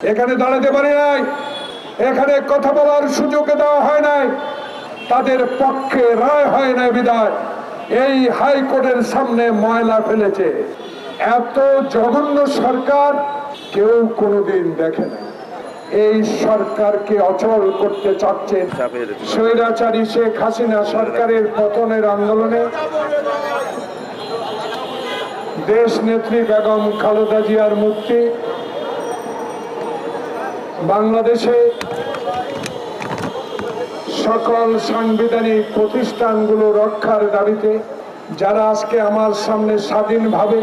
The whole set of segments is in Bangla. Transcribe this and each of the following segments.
এখানে দাঁড়াতে পারে নাই। এখানে কথা বলার সুযোগ দেওয়া হয় নাই। তাদের পক্ষে রায় হয় নাই বিদায়। এই হাইকোর্টের সামনে ময়লা ফেলেছে। এত জঘন্য সরকার কেউ কোনোদিন দেখে নাই। এই সরকারকে অচল করতে চাচ্ছেন স্বৈরাচারী শেখ হাসিনা সরকারের পতনের আন্দোলনে। দেশ নেত্রী বেগম খালেদা জিয়ার মুক্তি বাংলাদেশে সকল সাংবিধানিক প্রতিষ্ঠানগুলো রক্ষার দাবিতে যারা আজকে আমার সামনে স্বাধীনভাবে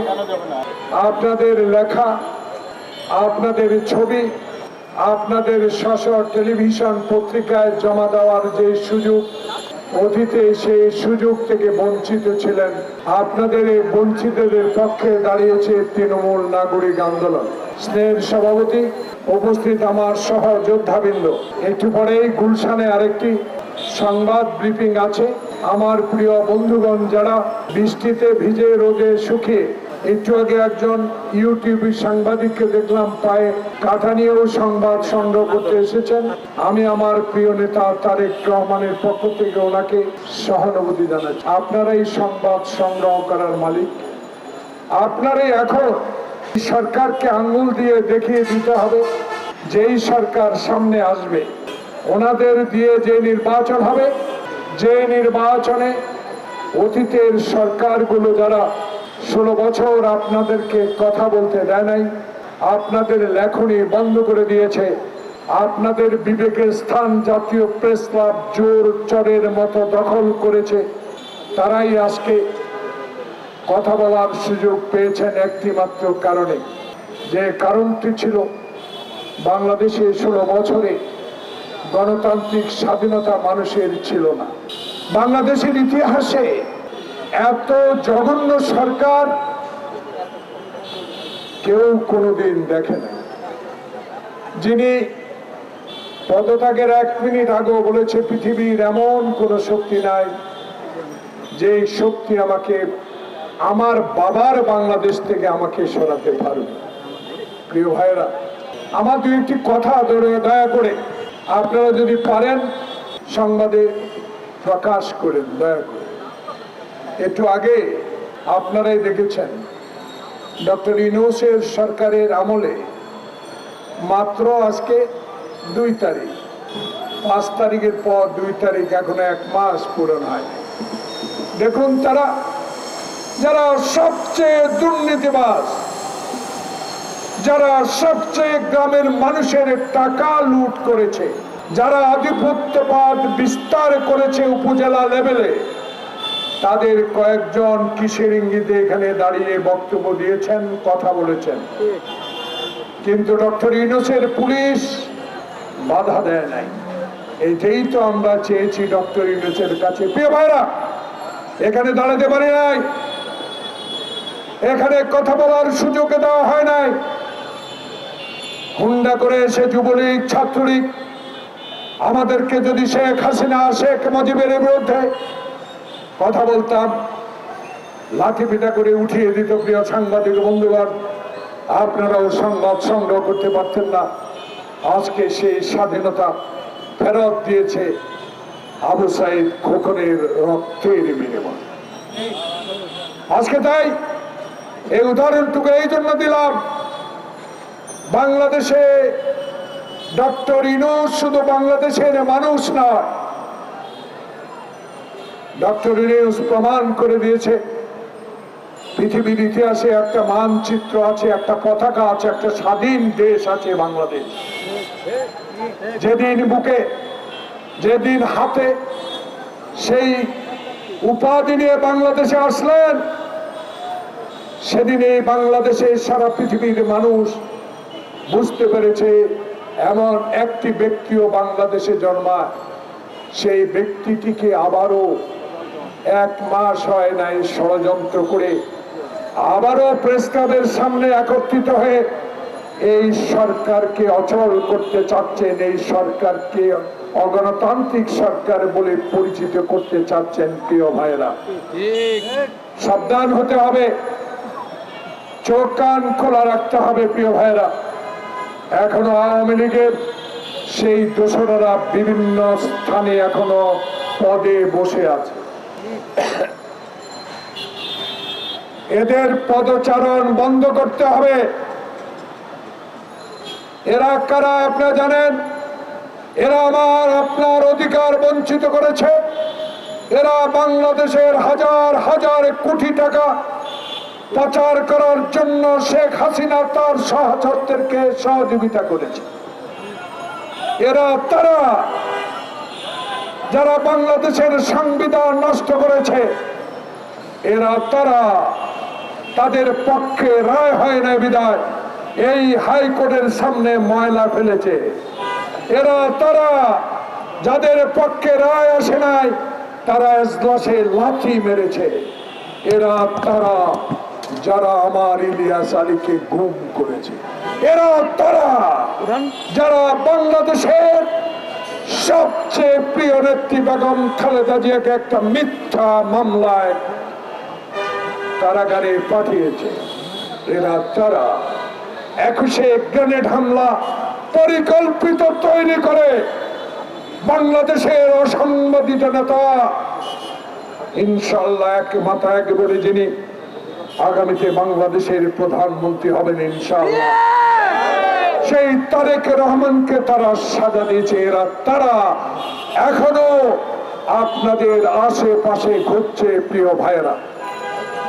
আপনাদের লেখা, আপনাদের ছবি, আপনাদের শাসক টেলিভিশন পত্রিকায় জমা দেওয়ার যে সুযোগ অতীতে সেই সুযোগ থেকে বঞ্চিত ছিলেন। আপনাদের এই বঞ্চিতদের পক্ষে দাঁড়িয়েছে তৃণমূল নাগরিক আন্দোলন। স্নেহের সভাপতি উপস্থিত আমার সহ যোদ্ধাবৃন্দ একটু পরেই গুলশানে আরেকটি সংবাদ ব্রিফিং আছে। আমার প্রিয় বন্ধুগণ, যারা বৃষ্টিতে ভিজে রোদে শুকিয়ে একটু আগে একজন ইউটিউবি সাংবাদিককে দেখলাম, পায়ে কাটা নিয়েও সংবাদ সংগ্রহ করতে এসেছেন। আমি আমার প্রিয় নেতা তারেক রহমানের পক্ষ থেকে ওনাকে সহানুভূতি জানাচ্ছি। আপনারাই সংবাদ সংগ্রহ করার মালিক। আপনারাই এখন সরকারকে আঙ্গুল দিয়ে দেখিয়ে দিতে হবে, যেই সরকার সামনে আসবে। ওনাদের দিয়ে যে নির্বাচন হবে, যে নির্বাচনে অতীতের সরকারগুলো যারা ষোলো বছর আপনাদেরকে কথা বলতে দেয় নাই। আপনাদের লেখনী বন্ধ করে দিয়েছে। আপনাদের বিবেকের স্থান জাতীয় প্রেস ক্লাব জোর চরের মতো দখল করেছে। তারাই আজকে কথা বলার সুযোগ পেয়েছেন একটি মাত্র কারণে। যে কারণটি ছিল, বাংলাদেশে ষোলো বছরে গণতান্ত্রিক স্বাধীনতা মানুষের ছিল না। বাংলাদেশের ইতিহাসে এত জঘন্য সরকার কেউ কোনোদিন দেখে নাই যিনি পদত্যাগের এক মিনিট আগেও বলেছে, পৃথিবীর এমন কোনো শক্তি নাই যে শক্তি আমাকে, আমার বাবার বাংলাদেশ থেকে আমাকে সরাতে পারবে। প্রিয় ভাইরা আমার দু একটি কথা ধরে দয়া করে আপনারা যদি পারেন, সংবাদে প্রকাশ করেন, দয়া করে। একটু আগে আপনারাই দেখেছেন। ডক্টর ইনোসের সরকারের আমলে মাত্র আজকে দুই তারিখ। পাঁচ তারিখের পর দুই তারিখ এখনও এক মাস পূরণ হয়। দেখুন তারা, যারা সবচেয়ে দুর্নীতিবাস যারা সবচেয়ে গ্রামের মানুষের টাকা লুট করেছে, যারা আধিপত্যবাদ বিস্তার করেছে উপজেলা লেভেলে তাদের কয়েকজন কিসের ইঙ্গিতে এখানে দাঁড়িয়ে বক্তব্য দিয়েছেন, কথা বলেছেন। কিন্তু ডক্টর ইউনুসের পুলিশ বাধা দেয় নাই। এইটাই তো আমরা চেয়েছি ডক্টর ইউনুসের কাছে। প্রিয় ভাইরা এখানে দাঁড়াতে পারি নাই। এখানে কথা বলার সুযোগ দেওয়া হয় নাই। হুন্ডা করে এসে যুবলীগ, ছাত্রলীগ, আমাদেরকে যদি শেখ হাসিনা, শেখ মুজিবের বিরুদ্ধে কথা বলতাম, লাঠি পিঠা করে উঠিয়ে দিত প্রিয় সাংবাদিক বন্ধুগণ। আপনারাও সংবাদ সংগ্রহ করতে পারতেন না। আজকে সেই স্বাধীনতা ফেরত দিয়েছে আবু সাইদ খোকনের রক্তের বিনিময়। আজকে তাই এই উদাহরণটুকু এই জন্য দিলাম, বাংলাদেশে ডক্টর ইনুস শুধু বাংলাদেশের মানুষ নয় ডক্টর ইনুস প্রমাণ করে দিয়েছে, পৃথিবীর ইতিহাসে একটা মানচিত্র আছে, একটা পতাকা আছে, একটা স্বাধীন দেশ আছে বাংলাদেশ। যেদিন বুকে, যেদিন হাতে সেই উপাধি নিয়ে বাংলাদেশে আসলেন সেদিন এই বাংলাদেশে সারা পৃথিবীর মানুষ বুঝতে পেরেছে, এমন একটি ব্যক্তিও বাংলাদেশে জন্মায়। সেই ব্যক্তিটিকে আবারও এক মাস হয় নাই ষড়যন্ত্র করে আবারও প্রেস ক্লাবের সামনে একত্রিত হয়ে এই সরকারকে অচল করতে চাচ্ছেন, এই সরকারকে অগণতান্ত্রিক সরকার বলে পরিচিত করতে চাচ্ছেন প্রিয় ভাইরা সাবধান হতে হবে, চোখ কান খোলা রাখতে হবে প্রিয় ভাইরা এখনও আওয়ামী লীগের সেই দোসরেরা বিভিন্ন স্থানে এখনও পদে বসে আছে। এদের পদচারণ বন্ধ করতে হবে। এরা কারা আপনারা জানেন? এরা আমার, আপনার অধিকার বঞ্চিত করেছে। এরা বাংলাদেশের হাজার হাজার কোটি টাকা পাচার করার জন্য শেখ হাসিনা তার সহচরদেরকে সহযোগিতা করেছে। এরা তারা যারা বাংলাদেশের সংবিধান নষ্ট করেছে এরা তারা তাদের পক্ষে রায় হয় না বিদায় এই হাইকোর্টের সামনে ময়লা ফেলেছে। এরা তারা যাদের পক্ষে রায় আসে নাই তারা এজলাসে লাঠি মেরেছে। এরা তারা যারা আমার ইলিয়াস আলীকে গুম করেছে। এরা তারা যারা বাংলাদেশের সবচেয়ে প্রিয় নেত্রী বেগম খালেদা জিয়াকে একটা মিথ্যা মামলায় কারাগারে পাঠিয়েছে। এরা তারা একুশে গ্রেনেড হামলা পরিকল্পিত তৈরি করে বাংলাদেশের অসংবাদিত নেতা। ইনশাল্লাহ এক মাথা একেবারে যিনি আগামীতে বাংলাদেশের প্রধানমন্ত্রী হবেন ইনশাল্লাহ সেই তারেক রহমানকে তারা সাজা দিয়েছে। এরা তারা এখনও আপনাদের আশেপাশে ঘুরছে প্রিয় ভাইয়েরা।